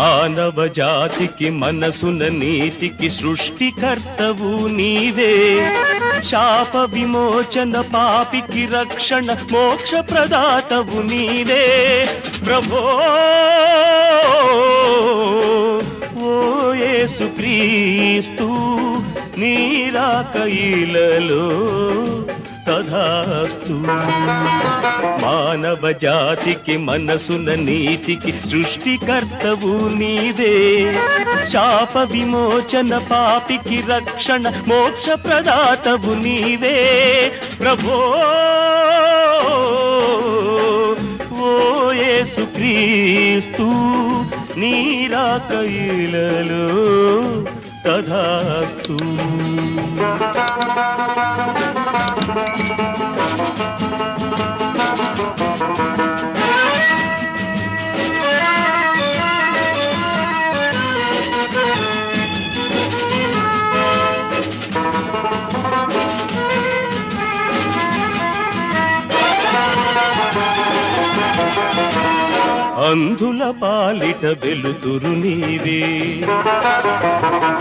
మానవ జాతికి మనసున నీతికి సృష్టికర్తవు నీవే. శాప విమోచన పాపికి రక్షణ మోక్ష ప్రదాతవు నీవే. ప్రభో ఓ యేసుక్రీస్తు నీరాకయిలలో ఇలలో తధాస్తు మానవ జాతికి మనసున నీతికి సృష్టికర్తవు నీవే. శాప విమోచన పాపికి రక్షణ మోక్ష ప్రదాతవు నీవే. ప్రభో ఓ యేసుక్రీస్తు నీరాక ఇలలో తధాస్తు అంధుల పాలిట వెలుతురు నీవే.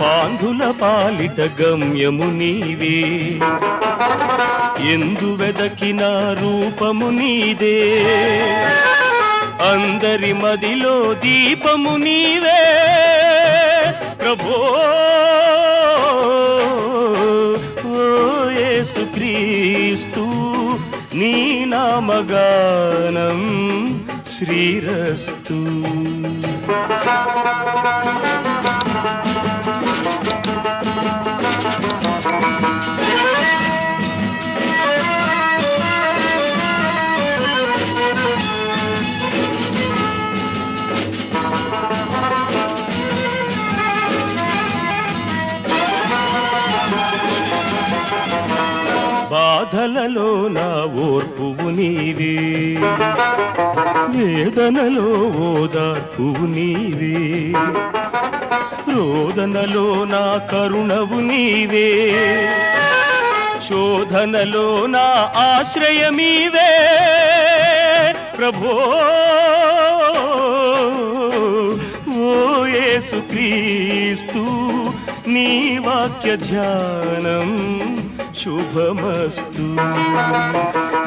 పాంధుల పాలిట గమ్యము నీవే. ఎందు వెదకిన రూపము నీదే. అందరి మదిలో దీపము నీవే. ప్రభో ఓ యేసుక్రీస్తు నీ నామగానం శ్రీరస్తు. బాధలలో నా ఓర్పువు నీవే. వేదనలో ఓదార్పువు నీవే. రోదనలో నా కరుణవు నీవే. శోధనలో నా ఆశ్రయమీవే ప్రభో ఓ యేసుక్రీస్తు నీ వాక్య ధ్యానం శుభమస్తు.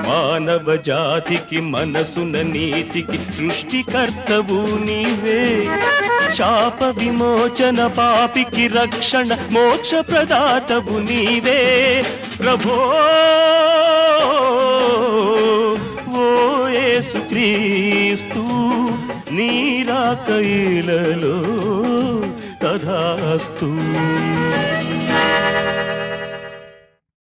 మానవ జాతికి మనసున నీతికి సృష్టికర్తవు నీవే. శాప విమోచన పాపికి రక్షణ మోక్ష ప్రదాతవు నీవే. ప్రభో ఓ యేసుక్రీస్తు నీరాకైలలో తధాస్తు